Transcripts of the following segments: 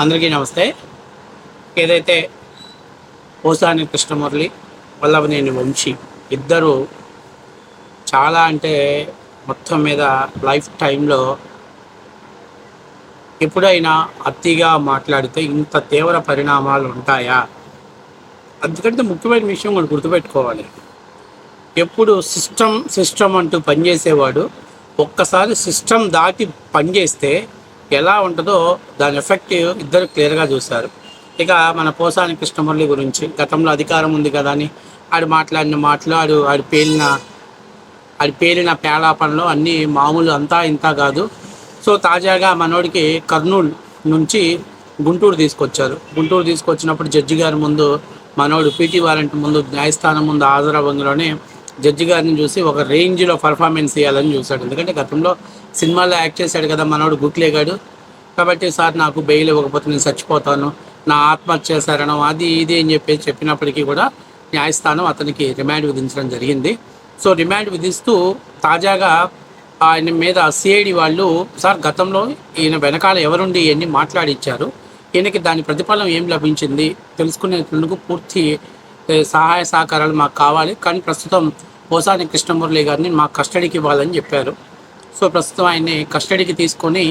అందరికీ నమస్తే. ఏదైతే పోసాని కృష్ణమురళి వల్లభనేని వంశీ ఇద్దరు చాలా అంటే మొత్తం మీద లైఫ్ టైంలో ఎప్పుడైనా అతిగా మాట్లాడితే ఇంత తీవ్ర పరిణామాలు ఉంటాయా? అందుకంటే ముఖ్యమైన విషయం మనం గుర్తుపెట్టుకోవాలి. ఎప్పుడు సిస్టమ్ సిస్టమ్ అంటూ పనిచేసేవాడు ఒక్కసారి సిస్టమ్ దాటి పనిచేస్తే ఎలా ఉంటుందో దాని ఎఫెక్ట్ ఇద్దరు క్లియర్గా చూశారు. ఇక మన పోసాని కృష్ణమురళి గురించి గతంలో అధికారం ఉంది కదా అని ఆడు మాట్లాడిన మాటలు ఆడు ఆడి పేలిన ఆడి పేలిన పేలాపనలు అన్నీ మామూలు అంతా ఇంత కాదు. సో తాజాగా మనోడికి కర్నూలు నుంచి గుంటూరు తీసుకొచ్చారు. గుంటూరు తీసుకొచ్చినప్పుడు జడ్జి గారి ముందు మనోడు పీటీ వారెంట్ ముందు న్యాయస్థానం ముందు హాజరవ్వంలోనే జడ్జి గారిని చూసి ఒక రేంజ్లో పర్ఫార్మెన్స్ ఇవ్వాలని చూశాడు. ఎందుకంటే గతంలో సినిమాలో యాక్ట్ చేశాడు కదా మనోడు గుక్లేగాడు కాబట్టి సార్ నాకు బెయిల్ ఇవ్వకపోతే నేను చచ్చిపోతాను. నా ఆత్మహత్య చేశారనో అది ఇది అని చెప్పేసి చెప్పినప్పటికీ కూడా న్యాయస్థానం అతనికి రిమాండ్ విధించడం జరిగింది. సో రిమాండ్ విధిస్తూ తాజాగా ఆయన మీద సిఐడి వాళ్ళు సార్ గతంలో ఈయన వెనకాల ఎవరుండి ఇవన్నీ మాట్లాడిచ్చారు ఈయనకి దాని ప్రతిఫలం ఏం లభించింది తెలుసుకునేందుకు పూర్తి సహాయ సహకారాలు మాకు కావాలి. కానీ ప్రస్తుతం పోసాని కృష్ణమురళి గారిని మా కస్టడీకి ఇవ్వాలని చెప్పారు. సో ప్రస్తుతం ఆయన్ని కస్టడీకి తీసుకొని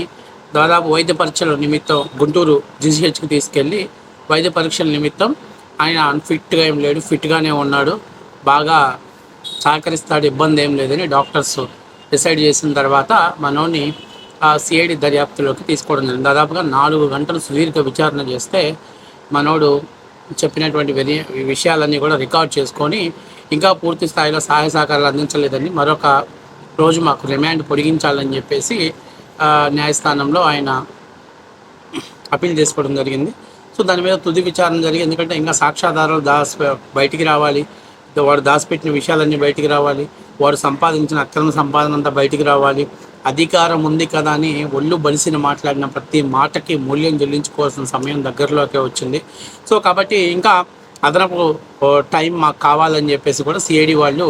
దాదాపు వైద్య పరీక్షల నిమిత్తం గుంటూరు జీజీహెచ్కి తీసుకెళ్ళి వైద్య పరీక్షల నిమిత్తం ఆయన అన్ఫిట్గా ఏం లేడు ఫిట్గానే ఉన్నాడు. బాగా సహకరిస్తాడు ఇబ్బంది ఏం లేదని డాక్టర్స్ డిసైడ్ చేసిన తర్వాత మనోని ఆ సిఐడి దర్యాప్తులోకి తీసుకోవడం జరిగింది. దాదాపుగా నాలుగు గంటలు సుదీర్ఘ విచారణ చేస్తే మనోడు చెప్పినటువంటి విషయాలన్నీ కూడా రికార్డ్ చేసుకొని ఇంకా పూర్తి స్థాయిలో సహాయ సహకారాలు అందించలేదని మరొక రోజు మాకు రిమాండ్ పొడిగించాలని చెప్పేసి న్యాయస్థానంలో ఆయన అప్పీల్ చేసుకోవడం జరిగింది. సో దాని మీద తుది విచారణ జరిగి ఎందుకంటే ఇంకా సాక్ష్యాధారాలు దాస్ బయటికి రావాలి. వాడు దాచిపెట్టిన విషయాలన్నీ బయటికి రావాలి. వాడు సంపాదించిన అక్రమ సంపాదన అంతా బయటికి రావాలి. అధికారం ఉంది కదా అని ఒళ్ళు బలిసిన మాట్లాడిన ప్రతి మాటకి మూల్యం చెల్లించుకోవాల్సిన సమయం దగ్గరలోకే వచ్చింది. సో కాబట్టి ఇంకా అదనపు టైం మాకు కావాలని చెప్పేసి కూడా సిఐడి వాళ్ళు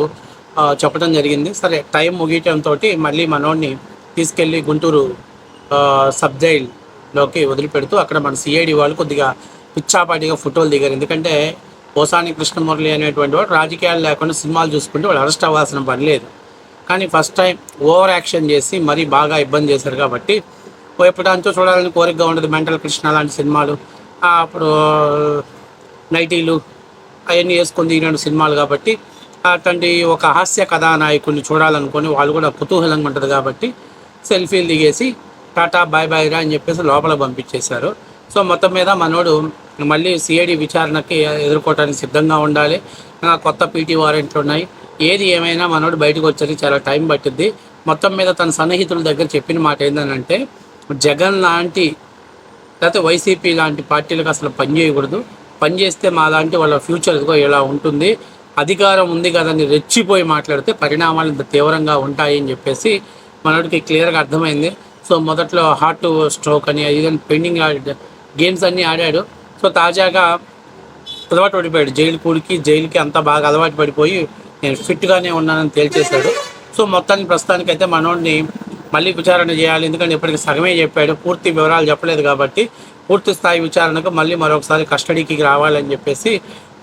చెప్పడం జరిగింది. సరే టైం ముగియటంతో మళ్ళీ మనోడిని తీసుకెళ్ళి గుంటూరు సబ్ జైల్లోకి వదిలిపెడుతూ అక్కడ మన సిఐడి వాళ్ళు కొద్దిగా పిచ్చాపాటిగా ఫోటోలు దిగారు. ఎందుకంటే పోసాని కృష్ణమురళి అనేటువంటి వాడు రాజకీయాలు లేకుండా సినిమాలు చూసుకుంటే వాళ్ళు అరెస్ట్ అవ్వాల్సిన పని లేదు. కానీ ఫస్ట్ టైం ఓవర్ యాక్షన్ చేసి మరీ బాగా ఇబ్బంది చేశారు కాబట్టి ఎప్పుడంతో చూడాలని కోరికగా ఉండదు మెంటల్ కృష్ణ లాంటి సినిమాలు. అప్పుడు నైటీలు అవన్నీ వేసుకొని దిగిన సినిమాలు కాబట్టి అటువంటి ఒక హాస్య కథానాయకుడిని చూడాలనుకొని వాళ్ళు కూడా కుతూహలంగా ఉంటుంది కాబట్టి సెల్ఫీలు దిగేసి టాటా బాయ్ బాయ్ రా అని చెప్పేసి లోపల పంపించేశారు. సో మొత్తం మీద మనోడు మళ్ళీ సిఐడి విచారణకి ఎదుర్కోవడానికి సిద్ధంగా ఉండాలి. ఇంకా కొత్త పీటీ వారెంట్లు ఉన్నాయి. ఏది ఏమైనా మనోడు బయటకు వచ్చేది చాలా టైం పట్టింది మొత్తం మీద తన సన్నిహితుల దగ్గర చెప్పిన మాట ఏంటంటే జగన్ లాంటి లేకపోతే వైసీపీ లాంటి పార్టీలకు అసలు పని చేయకూడదు. పని చేస్తే మా లాంటి వాళ్ళ ఫ్యూచర్ ఇదిగో ఇలా ఉంటుంది. అధికారం ఉంది కదని రెచ్చిపోయి మాట్లాడితే పరిణామాలు ఇంత తీవ్రంగా ఉంటాయి అని చెప్పేసి మనోడికి క్లియర్గా అర్థమైంది. సో మొదట్లో హార్ట్ స్ట్రోక్ అని ఇదని పెండింగ్ గేమ్స్ అన్నీ ఆడాడు. సో తాజాగా అలవాటు పడిపోయాడు. జైలు కూడికి జైలుకి అంతా బాగా అలవాటు పడిపోయి నేను ఫిట్గానే ఉన్నానని తేల్చేశాడు. సో మొత్తానికి ప్రస్తుతానికి అయితే మనోడిని మళ్ళీ విచారణ చేయాలి. ఎందుకంటే ఇప్పటికి సగమే చెప్పాడు. పూర్తి వివరాలు చెప్పలేదు కాబట్టి పూర్తి స్థాయి విచారణకు మళ్ళీ మరొకసారి కస్టడీకి రావాలని చెప్పేసి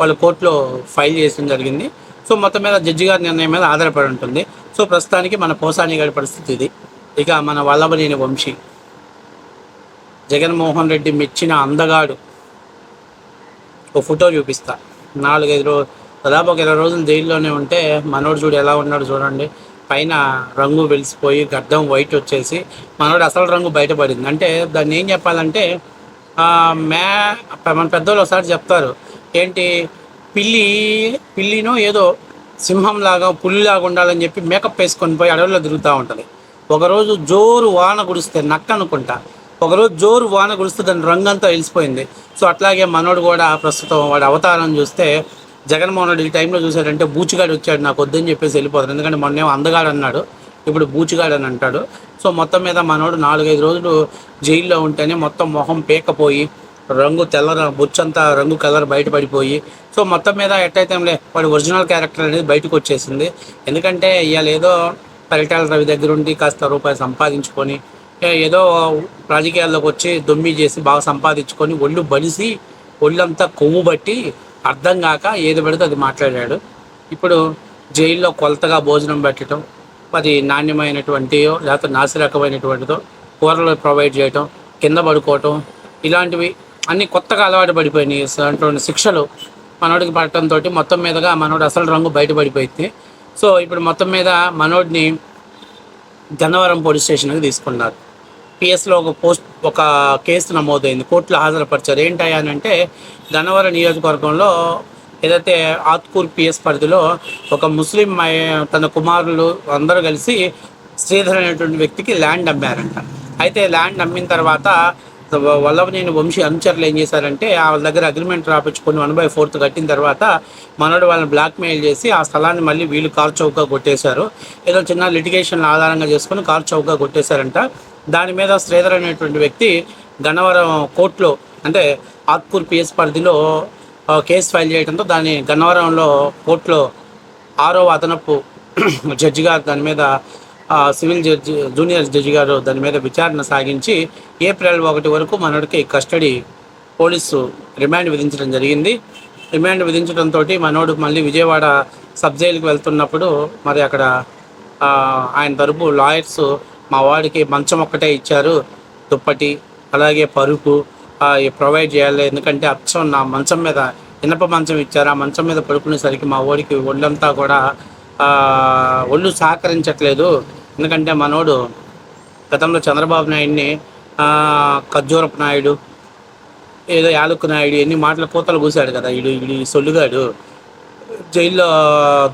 వాళ్ళు కోర్టులో ఫైల్ చేయడం జరిగింది. సో మొత్తం మీద జడ్జి గారి నిర్ణయం మీద ఆధారపడి ఉంటుంది. సో ప్రస్తుతానికి మన పోసాని గారి పరిస్థితి ఇది. ఇక మన వల్లభనేని వంశీ. జగన్మోహన్ రెడ్డి మెచ్చిన అందగాడు. ఓ ఫోటో చూపిస్తా. నాలుగైదు రోజు దాదాపు ఒక ఇరవై రోజులు జైల్లోనే ఉంటే మనోడు చూడు ఎలా ఉన్నాడు చూడండి. పైన రంగు వెలిసిపోయి గడ్డం వైట్ వచ్చేసి మనోడు అసలు రంగు బయటపడింది. అంటే దాన్ని ఏం చెప్పాలంటే మే మ్యా మన పెద్దోళ్ళు ఒకసారి చెప్తారు. ఏంటి? పిల్లి పిల్లినో ఏదో సింహంలాగా పులిలాగా ఉండాలని చెప్పి మేకప్ వేసుకొని పోయి అడవిలో తిరుగుతూ ఉంటుంది. ఒకరోజు జోరు వాన కుడిస్తే నక్క అనుకుంటా. ఒకరోజు జోరు వాన గుడిస్తే దాని రంగంతా వెలిసిపోయింది. సో అట్లాగే మనోడు కూడా ప్రస్తుతం వాడి అవతారం చూస్తే జగన్మోహన్ రెడ్డి ఈ టైంలో చూశాడంటే బూచిగాడు వచ్చాడు నాకు వద్దని చెప్పేసి వెళ్ళిపోతాడు. ఎందుకంటే మొన్నేమో అందగాడు అన్నాడు. ఇప్పుడు బూచిగాడు అని అంటాడు. సో మొత్తం మీద మనోడు నాలుగైదు రోజులు జైల్లో ఉంటేనే మొత్తం మొహం పేకపోయి రంగు తెల్ల ర- రంగు కలర్ బయటపడిపోయి సో మొత్తం మీద ఎట్టయితే లే వాడి ఒరిజినల్ క్యారెక్టర్ అనేది బయటకు వచ్చేసింది. ఎందుకంటే ఇవాళ ఏదో పరిటాల రవి దగ్గర ఉండి కాస్త రూపాయి సంపాదించుకొని ఏదో రాజకీయాల్లోకి వచ్చి దొమ్మి చేసి బాగా సంపాదించుకొని ఒళ్ళు బలిసి ఒళ్ళంతా కొవ్వు బట్టి అర్థం కాక ఏది పడితే అది మాట్లాడాడు. ఇప్పుడు జైల్లో కొలతగా భోజనం పెట్టడం అది నాణ్యమైనటువంటియో లేకపోతే నాసిరకమైనటువంటిదో కూరలు ప్రొవైడ్ చేయటం కింద పడుకోవటం ఇలాంటివి అన్ని కొత్తగా అలవాటు పడిపోయినాయి అటువంటి శిక్షలు మనోడికి పడటంతో మొత్తం మీదగా మనోడు అసలు రంగు బయటపడిపోయింది సో ఇప్పుడు మొత్తం మీద మనోడిని గన్నవరం పోలీస్ స్టేషన్కి తీసుకున్నారు. పిఎస్లో ఒక పోస్ట్ ఒక కేసు నమోదైంది. కోర్టులో హాజరుపరిచారు. ఏంటయ్యా అంటే గన్నవరం నియోజకవర్గంలో ఏదైతే ఆత్కూర్ పిఎస్ పరిధిలో ఒక ముస్లిం తన కుమారులు అందరూ కలిసి శ్రీధర్ అనేటువంటి వ్యక్తికి ల్యాండ్ అమ్మారంట. అయితే ల్యాండ్ అమ్మిన తర్వాత వల్లభనేని వంశీ అనుచరులు ఏం చేశారంటే వాళ్ళ దగ్గర అగ్రిమెంట్ రాపించుకొని వన్ బై ఫోర్త్ కట్టిన తర్వాత మనోడు వాళ్ళని బ్లాక్మెయిల్ చేసి ఆ స్థలాన్ని మళ్ళీ వీళ్ళు కార్ చౌకగా కొట్టేశారు. ఏదో చిన్న లిటిగేషన్ ఆధారంగా చేసుకొని కార్ చౌకగా కొట్టేశారంట. దాని మీద శ్రీధర్ అనేటువంటి వ్యక్తి గన్నవరం కోర్టులో అంటే ఆత్కూర్ పిఎస్ పరిధిలో కేసు ఫైల్ చేయడంతో దాన్ని గన్నవరంలో కోర్టులో ఆరో అదనపు జడ్జి గారు దాని మీద సివిల్ జడ్జి జూనియర్ జడ్జి గారు దాని మీద విచారణ సాగించి ఏప్రిల్ ఒకటి వరకు మనోడికి కస్టడీ పోలీసు రిమాండ్ విధించడం జరిగింది. రిమాండ్ విధించడంతో మనోడు మళ్ళీ విజయవాడ సబ్ జైలుకి వెళ్తున్నప్పుడు మరి అక్కడ ఆయన తరపు లాయర్స్ మా వాడికి మంచం ఒక్కటే ఇచ్చారు. దుప్పటి అలాగే పరుపు ప్రొవైడ్ చేయాలి. ఎందుకంటే అచ్చం నా మంచం మీద ఇనప మంచం ఇచ్చారు. ఆ మంచం మీద పడుకునేసరికి మా వాడికి ఒళ్ళంతా కూడా ఒళ్ళు సహకరించట్లేదు. ఎందుకంటే మనోడు గతంలో చంద్రబాబు నాయుడిని ఆ, ఖర్జూరపు నాయుడు ఏదో యాలకు నాయుడు ఎన్ని మాటల కూతలు కూశాడు కదా వీడు వీడి సొల్లుగాడు. జైల్లో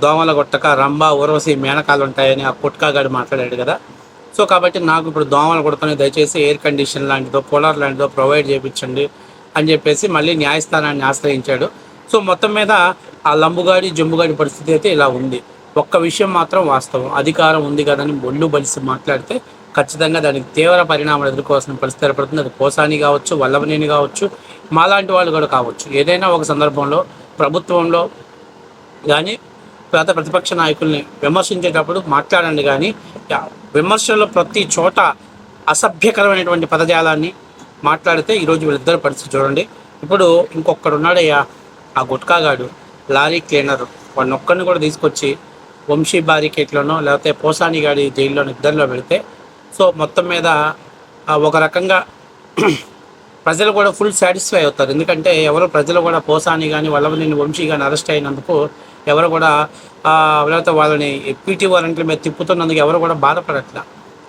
దోమల కొట్టక రంభ ఉరవసి మేనకాలు ఉంటాయని ఆ పుట్కాగాడు మాట్లాడాడు కదా. సో కాబట్టి నాకు ఇప్పుడు దోమలు కొడుతున్నాయి దయచేసి ఎయిర్ కండిషన్ లాంటిదో కూలర్ లాంటిదో ప్రొవైడ్ చేయించండి అని చెప్పేసి మళ్ళీ న్యాయస్థానాన్ని ఆశ్రయించాడు. సో మొత్తం మీద ఆ లంబుగాడి జంబుగాడి పరిస్థితి అయితే ఇలా ఉంది. ఒక్క విషయం మాత్రం వాస్తవం. అధికారం ఉంది కదని ఒళ్ళు బలిసి మాట్లాడితే ఖచ్చితంగా దానికి తీవ్ర పరిణామాలు ఎదుర్కోవాల్సిన పరిస్థితి ఏర్పడుతుంది. అది కోసాని కావచ్చు వల్లభనేని కావచ్చు మాలాంటి వాళ్ళు కూడా కావచ్చు. ఏదైనా ఒక సందర్భంలో ప్రభుత్వంలో కానీ పేద ప్రతిపక్ష నాయకుల్ని విమర్శించేటప్పుడు మాట్లాడండి కానీ విమర్శలో ప్రతి చోట అసభ్యకరమైనటువంటి పదజాలాన్ని మాట్లాడితే ఈరోజు వీళ్ళిద్దరు పరిస్థితి చూడండి. ఇప్పుడు ఇంకొకడు ఉన్నాడయ్యా ఆ గుట్కాగాడు లారీ క్లీనర్. వాడిని ఒక్కడిని కూడా తీసుకొచ్చి వంశీ బారికేట్లోనో లేకపోతే పోసాని గాడి జైల్లోనో ఇద్దరిలో పెడితే సో మొత్తం మీద ఒక రకంగా ప్రజలు కూడా ఫుల్ సాటిస్ఫై అవుతారు. ఎందుకంటే ఎవరు ప్రజలు కూడా పోసాని కానీ వాళ్ళని వంశీ కానీ అరెస్ట్ అయినందుకు ఎవరు కూడా లేకపోతే వాళ్ళని పీటీ వారెంట్ల మీద తిప్పుతున్నందుకు ఎవరు కూడా బాధపడట్లా.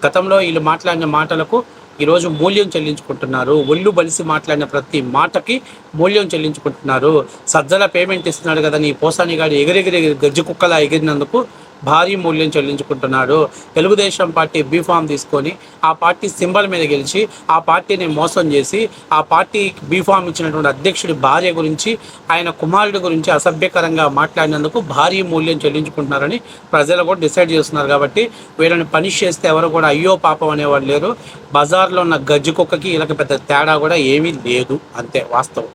గతంలో వీళ్ళు మాట్లాడిన మాటలకు ఈరోజు మూల్యం చెల్లించుకుంటున్నారు. ఒళ్ళు బలిసి మాట్లాడిన ప్రతి మాటకి మూల్యం చెల్లించుకుంటున్నారు. సజ్జల పేమెంట్ ఇస్తున్నాడు కదా నీ పోసాని గాడు ఎగిరెగిరి గజ్జి కుక్కలా ఎగిరినందుకు భారీ మూల్యం చెల్లించుకుంటున్నాడు. తెలుగుదేశం పార్టీ బీఫామ్ తీసుకొని ఆ పార్టీ సింబల్ మీద గెలిచి ఆ పార్టీని మోసం చేసి ఆ పార్టీ బీఫామ్ ఇచ్చినటువంటి అధ్యక్షుడి భార్య గురించి ఆయన కుమారుడి గురించి అసభ్యకరంగా మాట్లాడినందుకు భారీ మూల్యం చెల్లించుకుంటున్నారని ప్రజలు కూడా డిసైడ్ చేస్తున్నారు కాబట్టి వీళ్ళని పనిష్ చేస్తే ఎవరు కూడా అయ్యో పాపం అనేవాళ్ళు లేరు. బజార్లో ఉన్న గజ్జి కుక్కకి వీళ్ళకి పెద్ద తేడా కూడా ఏమీ లేదు. అంతే వాస్తవం.